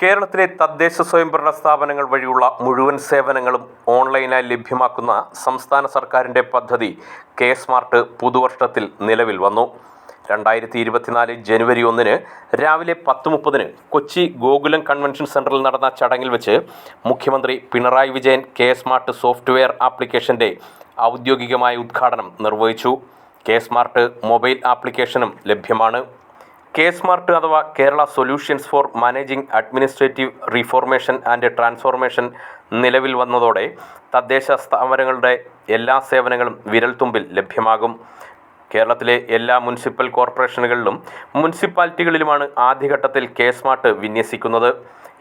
കേരളത്തിലെ തദ്ദേശ സ്വയംഭരണ സ്ഥാപനങ്ങൾ വഴിയുള്ള മുഴുവൻ സേവനങ്ങളും ഓൺലൈനായി ലഭ്യമാക്കുന്ന സംസ്ഥാന സർക്കാരിന്റെ പദ്ധതി കെ സ്മാർട്ട് പുതുവർഷത്തിൽ നിലവിൽ വന്നു. രണ്ടായിരത്തി ഇരുപത്തിനാല് ജനുവരി ഒന്നിന് രാവിലെ പത്ത് മുപ്പതിന് കൊച്ചി ഗോകുലം കൺവെൻഷൻ സെന്ററിൽ നടന്ന ചടങ്ങിൽ വെച്ച് മുഖ്യമന്ത്രി Pinarayi Vijayan K smart software ആപ്ലിക്കേഷന്റെ ഔദ്യോഗികമായ ഉദ്ഘാടനം നിർവഹിച്ചു. കെ സ്മാർട്ട് മൊബൈൽ ആപ്ലിക്കേഷനും ലഭ്യമാണ്. കെ സ്മാർട്ട് അഥവാ Kerala solutions for managing administrative reformation and transformation നിലവിൽ വന്നതോടെ തദ്ദേശ സ്ഥാപനങ്ങളുടെ എല്ലാ സേവനങ്ങളും വിരൽത്തുമ്പിൽ ലഭ്യമാകും. കേരളത്തിലെ എല്ലാ മുനിസിപ്പൽ കോർപ്പറേഷനുകളിലും മുനിസിപ്പാലിറ്റികളിലുമാണ് ആദ്യഘട്ടത്തിൽ കെ സ്മാർട്ട് വിന്യസിക്കുന്നത്.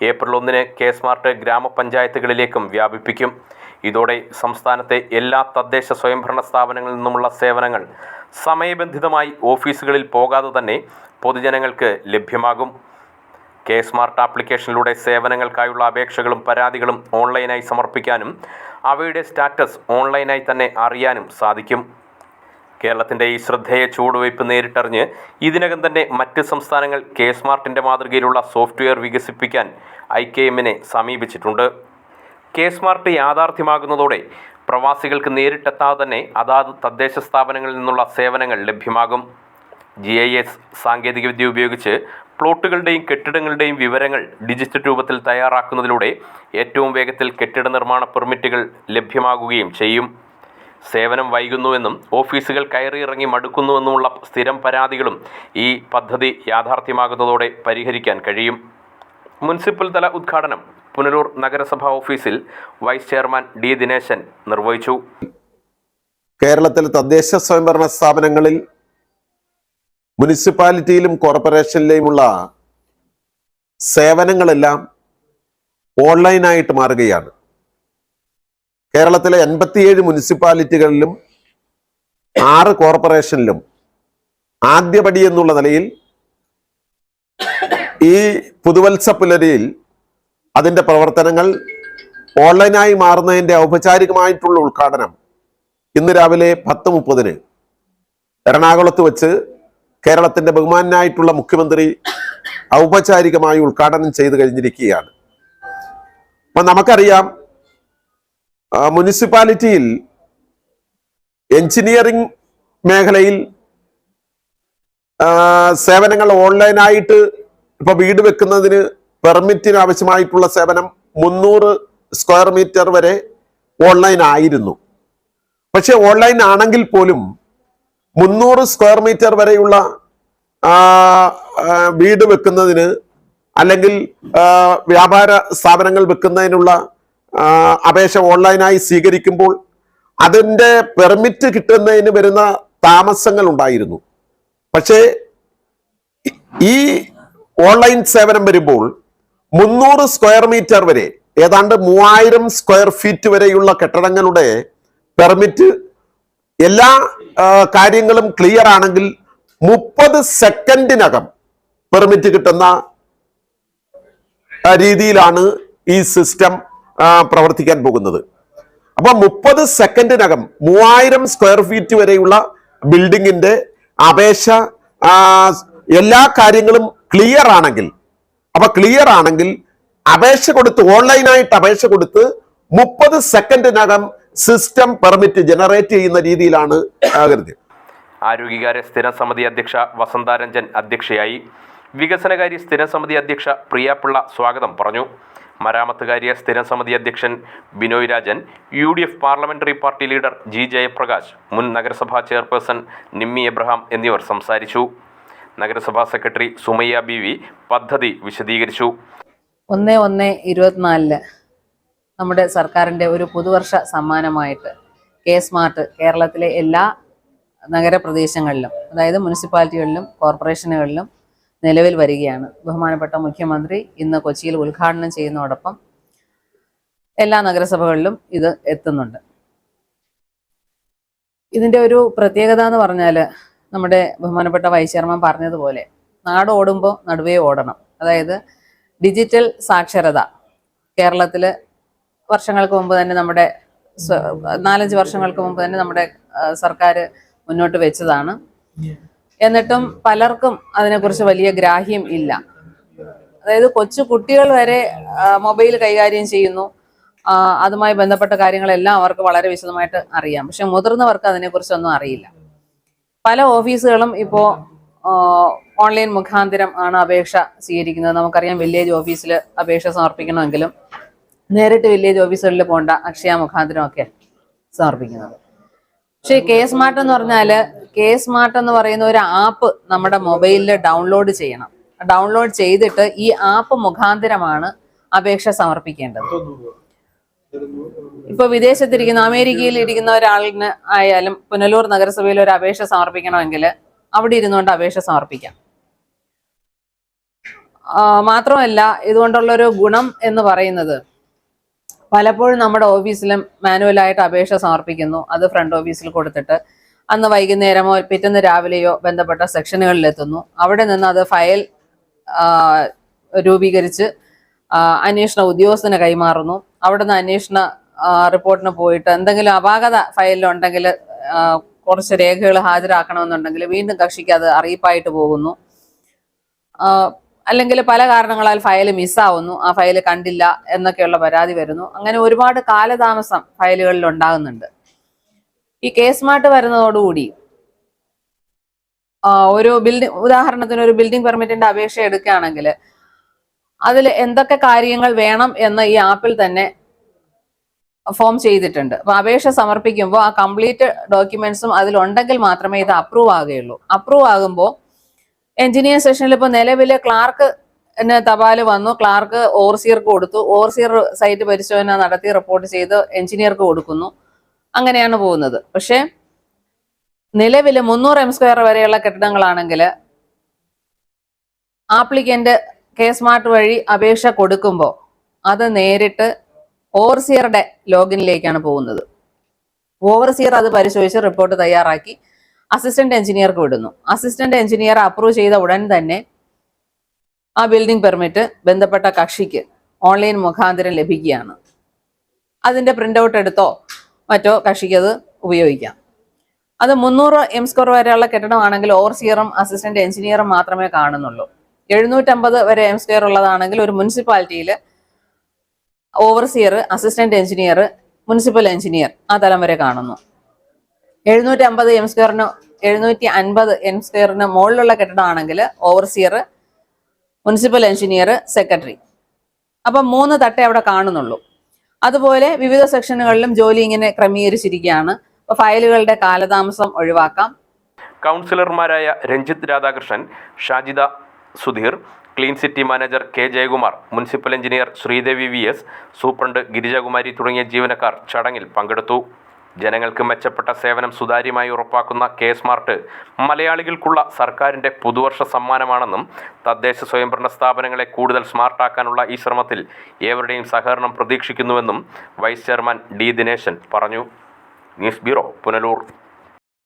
ഏപ്രിൽ ഒന്നിന് കെ സ്മാർട്ട് ഗ്രാമപഞ്ചായത്തുകളിലേക്കും വ്യാപിപ്പിക്കും. ഇതോടെ സംസ്ഥാനത്തെ എല്ലാ തദ്ദേശ സ്വയംഭരണ സ്ഥാപനങ്ങളിൽ നിന്നുമുള്ള സേവനങ്ങൾ സമയബന്ധിതമായി ഓഫീസുകളിൽ പോകാതെ തന്നെ പൊതുജനങ്ങൾക്ക് ലഭ്യമാകും. കെ സ്മാർട്ട് ആപ്ലിക്കേഷനിലൂടെ സേവനങ്ങൾക്കായുള്ള അപേക്ഷകളും പരാതികളും ഓൺലൈനായി സമർപ്പിക്കാനും അവയുടെ സ്റ്റാറ്റസ് ഓൺലൈനായി തന്നെ അറിയാനും സാധിക്കും. കേരളത്തിന്റെ ഈ ശ്രദ്ധേയ ചുവടുവയ്പ് നേരിട്ടറിഞ്ഞ് ഇതിനകം തന്നെ മറ്റ് സംസ്ഥാനങ്ങൾ കെ സ്മാർട്ടിന്റെ മാതൃകയിലുള്ള സോഫ്റ്റ്വെയർ വികസിപ്പിക്കാൻ ഐ കെ എമ്മിനെ സമീപിച്ചിട്ടുണ്ട്. കെ സ്മാർട്ട് യാഥാർത്ഥ്യമാകുന്നതോടെ പ്രവാസികൾക്ക് നേരിട്ടെത്താതെ തന്നെ അതാത് തദ്ദേശ സ്ഥാപനങ്ങളിൽ നിന്നുള്ള സേവനങ്ങൾ ലഭ്യമാകും. ജി ഐ എസ് സാങ്കേതികവിദ്യ ഉപയോഗിച്ച് പ്ലോട്ടുകളുടെയും കെട്ടിടങ്ങളുടെയും വിവരങ്ങൾ ഡിജിറ്റൽ രൂപത്തിൽ തയ്യാറാക്കുന്നതിലൂടെ ഏറ്റവും വേഗത്തിൽ കെട്ടിട നിർമ്മാണ പെർമിറ്റുകൾ ലഭ്യമാകുകയും ചെയ്യും. സേവനം വൈകുന്നുവെന്നും ഓഫീസുകൾ കയറിയിറങ്ങി മടുക്കുന്നുവെന്നുമുള്ള സ്ഥിരം പരാതികളും ഈ പദ്ധതി യാഥാർത്ഥ്യമാകുന്നതോടെ പരിഹരിക്കാൻ കഴിയും. മുനിസിപ്പൽ തല ഉദ്ഘാടനം പുനലൂർ നഗരസഭാ ഓഫീസിൽ വൈസ് ചെയർമാൻ ഡി ദിനേശൻ നിർവഹിച്ചു. കേരളത്തിലെ തദ്ദേശ സ്വയംഭരണ സ്ഥാപനങ്ങളിൽ മുനിസിപ്പാലിറ്റിയിലും കോർപ്പറേഷനിലെയുമുള്ള സേവനങ്ങളെല്ലാം ഓൺലൈനായിട്ട് മാറുകയാണ്. കേരളത്തിലെ എൺപത്തിയേഴ് മുനിസിപ്പാലിറ്റികളിലും ആറ് കോർപ്പറേഷനിലും ആദ്യപടി എന്നുള്ള നിലയിൽ ഈ പുതുവത്സ പുലരിയിൽ അതിന്റെ പ്രവർത്തനങ്ങൾ ഓൺലൈനായി മാറുന്നതിന്റെ ഔപചാരികമായിട്ടുള്ള ഉദ്ഘാടനം ഇന്ന് രാവിലെ പത്ത് മുപ്പതിന് എറണാകുളത്ത് വെച്ച് കേരളത്തിന്റെ ബഹുമാനായിട്ടുള്ള മുഖ്യമന്ത്രി ഔപചാരികമായി ഉദ്ഘാടനം ചെയ്തു കഴിഞ്ഞിരിക്കുകയാണ്. അപ്പൊ നമുക്കറിയാം മുനിസിപ്പാലിറ്റിയിൽ എഞ്ചിനീയറിംഗ് മേഖലയിൽ സേവനങ്ങൾ ഓൺലൈനായിട്ട് ഇപ്പൊ വീട് വെക്കുന്നതിന് പെർമിറ്റിന് ആവശ്യമായിട്ടുള്ള സേവനം മുന്നൂറ് സ്ക്വയർ മീറ്റർ വരെ ഓൺലൈൻ ആയിരുന്നു. പക്ഷെ ഓൺലൈൻ ആണെങ്കിൽ പോലും മുന്നൂറ് സ്ക്വയർ മീറ്റർ വരെയുള്ള വീട് വെക്കുന്നതിന് അല്ലെങ്കിൽ വ്യാപാര സ്ഥാപനങ്ങൾ വെക്കുന്നതിനുള്ള അപേക്ഷ ഓൺലൈനായി സ്വീകരിക്കുമ്പോൾ അതിന്റെ പെർമിറ്റ് കിട്ടുന്നതിന് വരുന്ന താമസങ്ങൾ ഉണ്ടായിരുന്നു. പക്ഷേ ഈ ഓൺലൈൻ സേവനം വരുമ്പോൾ മുന്നൂറ് സ്ക്വയർ മീറ്റർ വരെ ഏതാണ്ട് മൂവായിരം സ്ക്വയർ ഫീറ്റ് വരെയുള്ള കെട്ടിടങ്ങളുടെ പെർമിറ്റ് എല്ലാ കാര്യങ്ങളും ക്ലിയർ ആണെങ്കിൽ മുപ്പത് സെക്കൻഡിനകം പെർമിറ്റ് കിട്ടുന്ന രീതിയിലാണ് ഈ സിസ്റ്റം പ്രവർത്തിക്കാൻ പോകുന്നത്. അപ്പൊ മുപ്പത് സെക്കൻഡിനകം മൂവായിരം സ്ക്വയർ ഫീറ്റ് വരെയുള്ള ബിൽഡിങ്ങിന്റെ അപേക്ഷ എല്ലാ കാര്യങ്ങളും ക്ലിയർ ആണെങ്കിൽ അപ്പൊ ക്ലിയർ ആണെങ്കിൽ അപേക്ഷ കൊടുത്ത് ഓൺലൈനായിട്ട് അപേക്ഷ കൊടുത്ത് മുപ്പത് സെക്കൻഡിനകം സിസ്റ്റം പെർമിറ്റ് ജനറേറ്റ് ചെയ്യുന്ന രീതിയിലാണ് ആകരുത് ആരോഗ്യകാര്യ സ്ഥിര സമിതി അധ്യക്ഷ വസന്താരഞ്ജൻ അധ്യക്ഷയായി. വികസനകാര്യ സ്ഥിര സമിതി അധ്യക്ഷ പ്രിയാപിള്ള സ്വാഗതം പറഞ്ഞു. മരാമത്തുകാര്യ സ്ഥിര സമിതി അധ്യക്ഷൻ Binoy Rajan U D F parliamentary party leader G Jayaprakash മുൻ നഗരസഭാ ചെയർപേഴ്സൺ നിമ്മി എബ്രഹാം എന്നിവർ സംസാരിച്ചു. നഗരസഭാ സെക്രട്ടറി സുമയ്യ ബി വി പദ്ധതി വിശദീകരിച്ചു. ഒന്ന് ഒന്ന് ഇരുപത്തിനാലിൽ നമ്മുടെ സർക്കാരിന്റെ ഒരു പുതുവർഷ സമ്മാനമായിട്ട് കെ സ്മാർട്ട് കേരളത്തിലെ എല്ലാ നഗരപ്രദേശങ്ങളിലും അതായത് മുനിസിപ്പാലിറ്റികളിലും കോർപ്പറേഷനുകളിലും നിലവിൽ വരികയാണ്. ബഹുമാനപ്പെട്ട മുഖ്യമന്ത്രി ഇന്ന് കൊച്ചിയിൽ ഉദ്ഘാടനം ചെയ്യുന്നതോടൊപ്പം എല്ലാ നഗരസഭകളിലും ഇത് എത്തുന്നുണ്ട്. ഇതിന്റെ ഒരു പ്രത്യേകത എന്ന് പറഞ്ഞാൽ നമ്മുടെ ബഹുമാനപ്പെട്ട ചെയർമാൻ പറഞ്ഞതുപോലെ നാട് ഓടുമ്പോൾ നടുവേ ഓടണം. അതായത് ഡിജിറ്റൽ സാക്ഷരത. കേരളത്തിൽ വർഷങ്ങൾക്ക് മുമ്പ് തന്നെ നമ്മുടെ നാലഞ്ച് വർഷങ്ങൾക്ക് മുമ്പ് തന്നെ നമ്മുടെ സർക്കാർ മുന്നോട്ട് വെച്ചതാണ്. എന്നിട്ടും പലർക്കും അതിനെക്കുറിച്ച് വലിയ ഗ്രാഹ്യം ഇല്ല. അതായത് കൊച്ചു കുട്ടികൾ വരെ മൊബൈൽ കൈകാര്യം ചെയ്യുന്നു. അതുമായി ബന്ധപ്പെട്ട കാര്യങ്ങളെല്ലാം അവർക്ക് വളരെ വിശദമായിട്ട് അറിയാം. പക്ഷെ മുതിർന്നവർക്ക് അതിനെക്കുറിച്ചൊന്നും അറിയില്ല. പല ഓഫീസുകളും ഇപ്പോൾ ഓൺലൈൻ മുഖാന്തരം ആണ് അപേക്ഷ സ്വീകരിക്കുന്നത്. നമുക്കറിയാം വില്ലേജ് ഓഫീസിൽ അപേക്ഷ സമർപ്പിക്കണമെങ്കിലും നേരിട്ട് വില്ലേജ് ഓഫീസുകളിൽ പോകേണ്ട അക്ഷയ മുഖാന്തരമൊക്കെ സമർപ്പിക്കുന്നത്. പക്ഷേ കെ സ്മാർട്ട് എന്ന് പറഞ്ഞാൽ കെ സ്മാർട്ട് എന്ന് പറയുന്ന ഒരു ആപ്പ് നമ്മുടെ മൊബൈലിൽ ഡൗൺലോഡ് ചെയ്യണം. ഡൗൺലോഡ് ചെയ്തിട്ട് ഈ ആപ്പ് മുഖാന്തരമാണ് അപേക്ഷ സമർപ്പിക്കേണ്ടത്. ഇപ്പൊ വിദേശത്തിരിക്കുന്ന അമേരിക്കയിൽ ഇരിക്കുന്ന ഒരാളിന് ആയാലും പുനലൂർ നഗരസഭയിൽ ഒരു അപേക്ഷ സമർപ്പിക്കണമെങ്കിൽ അവിടെ ഇരുന്നുകൊണ്ട് അപേക്ഷ സമർപ്പിക്കാം. മാത്രമല്ല ഇതുകൊണ്ടുള്ള ഒരു ഗുണം എന്ന് പറയുന്നത് പലപ്പോഴും നമ്മുടെ ഓഫീസിലും മാനുവലായിട്ട് അപേക്ഷ സമർപ്പിക്കുന്നു. അത് ഫ്രണ്ട് ഓഫീസിൽ കൊടുത്തിട്ട് അന്ന് വൈകുന്നേരമോ പിറ്റേന്ന് രാവിലെയോ ബന്ധപ്പെട്ട സെക്ഷനുകളിൽ എത്തുന്നു അവിടെ നിന്ന് അത് ഫയൽ രൂപീകരിച്ച് അന്വേഷണ ഉദ്യോഗസ്ഥന് കൈമാറുന്നു. അവിടുന്ന് അന്വേഷണ റിപ്പോർട്ടിന് പോയിട്ട് എന്തെങ്കിലും അപാകത ഫയലിലുണ്ടെങ്കിൽ കുറച്ച് രേഖകൾ ഹാജരാക്കണമെന്നുണ്ടെങ്കിൽ വീണ്ടും കക്ഷിക്ക് അത് അറിയിപ്പായിട്ട് പോകുന്നു. അല്ലെങ്കിൽ പല കാരണങ്ങളാൽ ഫയൽ മിസ്സാവുന്നു. ആ ഫയൽ കണ്ടില്ല എന്നൊക്കെയുള്ള പരാതി വരുന്നു. അങ്ങനെ ഒരുപാട് കാലതാമസം ഫയലുകളിൽ ഉണ്ടാകുന്നുണ്ട്. ഈ കേസ് മാട്ട് വരുന്നതോടുകൂടി ഒരു ബിൽഡിംഗ് ഉദാഹരണത്തിന് ഒരു ബിൽഡിംഗ് പെർമിറ്റിന്റെ അപേക്ഷ എടുക്കുകയാണെങ്കിൽ അതിൽ എന്തൊക്കെ കാര്യങ്ങൾ വേണം എന്ന് ഈ ആപ്പിൽ തന്നെ ഫോം ചെയ്തിട്ടുണ്ട്. അപ്പൊ അപേക്ഷ സമർപ്പിക്കുമ്പോൾ ആ കംപ്ലീറ്റ് ഡോക്യുമെന്റ്സും അതിലുണ്ടെങ്കിൽ മാത്രമേ ഇത് അപ്രൂവ് ആകുകയുള്ളൂ. അപ്രൂവ് ആകുമ്പോൾ എഞ്ചിനീയർ സെഷനിൽ ഇപ്പോൾ നിലവിലെ ക്ലാർക്ക് തപാൽ വന്നു. ക്ലാർക്ക് ഓവർസിയർക്ക് കൊടുത്തു. ഓവർസിയർ സൈറ്റ് പരിശോധന നടത്തി റിപ്പോർട്ട് ചെയ്ത് എഞ്ചിനീയർക്ക് കൊടുക്കുന്നു. അങ്ങനെയാണ് പോകുന്നത്. പക്ഷേ നിലവിൽ മുന്നൂറ് എം സ്ക്വയർ വരെയുള്ള കെട്ടിടങ്ങളാണെങ്കിൽ ആപ്ലിക്കന്റ് കെ സ്മാർട്ട് വഴി അപേക്ഷ കൊടുക്കുമ്പോൾ അത് നേരിട്ട് ഓവർസിയറുടെ ലോഗിനിലേക്കാണ് പോകുന്നത്. ഓവർസിയർ അത് പരിശോധിച്ച് റിപ്പോർട്ട് തയ്യാറാക്കി അസിസ്റ്റന്റ് എഞ്ചിനീയർക്ക് വിടുന്നു. അസിസ്റ്റന്റ് എഞ്ചിനീയർ അപ്രൂവ് ചെയ്ത ഉടൻ തന്നെ ആ ബിൽഡിംഗ് പെർമിറ്റ് ബന്ധപ്പെട്ട കക്ഷിക്ക് ഓൺലൈൻ മുഖാന്തരം ലഭിക്കുകയാണ്. അതിന്റെ പ്രിന്റ് ഔട്ട് എടുത്തോ മറ്റോ കക്ഷിക്ക് അത് ഉപയോഗിക്കാം. അത് മുന്നൂറ് എം സ്ക്വയർ വരെയുള്ള കെട്ടിടമാണെങ്കിൽ ഓവർസിയറും അസിസ്റ്റന്റ് എഞ്ചിനീയറും മാത്രമേ കാണുന്നുള്ളൂ. എഴുന്നൂറ്റമ്പത് വരെ എം സ്ക്വയർ ഉള്ളതാണെങ്കിൽ ഒരു മുനിസിപ്പാലിറ്റിയിൽ overseer assistant engineer municipal engineer ആ തലം വരെ കാണുന്നു. എഴുന്നൂറ്റി അമ്പത് എം സ്ക്വയറിന് എഴുന്നൂറ്റി അൻപത് എം സ്ക്വയറിന് മുകളിലുള്ള കെട്ടിടമാണെങ്കിൽ ഓവർസിയർ മുനിസിപ്പൽ എഞ്ചിനീയർ സെക്രട്ടറി അപ്പം മൂന്ന് തട്ടേ അവിടെ കാണുന്നുള്ളൂ. അതുപോലെ വിവിധ സെക്ഷനുകളിലും ജോലി ഇങ്ങനെ ക്രമീകരിച്ചിരിക്കുകയാണ്. അപ്പോൾ ഫയലുകളുടെ കാലതാമസം ഒഴിവാക്കാം. കൗൺസിലർമാരായ Ranjith Radhakrishnan Shajida Sudheer clean city manager K Jayakumar municipal engineer Sreedevi V S superintendent Girijakumari തുടങ്ങിയ ജീവനക്കാർ ചടങ്ങിൽ പങ്കെടുത്തു. ജനങ്ങൾക്ക് മെച്ചപ്പെട്ട സേവനം സുതാര്യമായി ഉറപ്പാക്കുന്ന കെ സ്മാർട്ട് മലയാളികൾക്കുള്ള സർക്കാരിന്റെ പുതുവർഷ സമ്മാനമാണെന്നും തദ്ദേശ സ്വയംഭരണ സ്ഥാപനങ്ങളെ കൂടുതൽ സ്മാർട്ടാക്കാനുള്ള ഈ ശ്രമത്തിൽ ഏവരുടെയും സഹകരണം പ്രതീക്ഷിക്കുന്നുവെന്നും വൈസ് ചെയർമാൻ ഡി ദിനേശൻ പറഞ്ഞു. News bureau Punalur.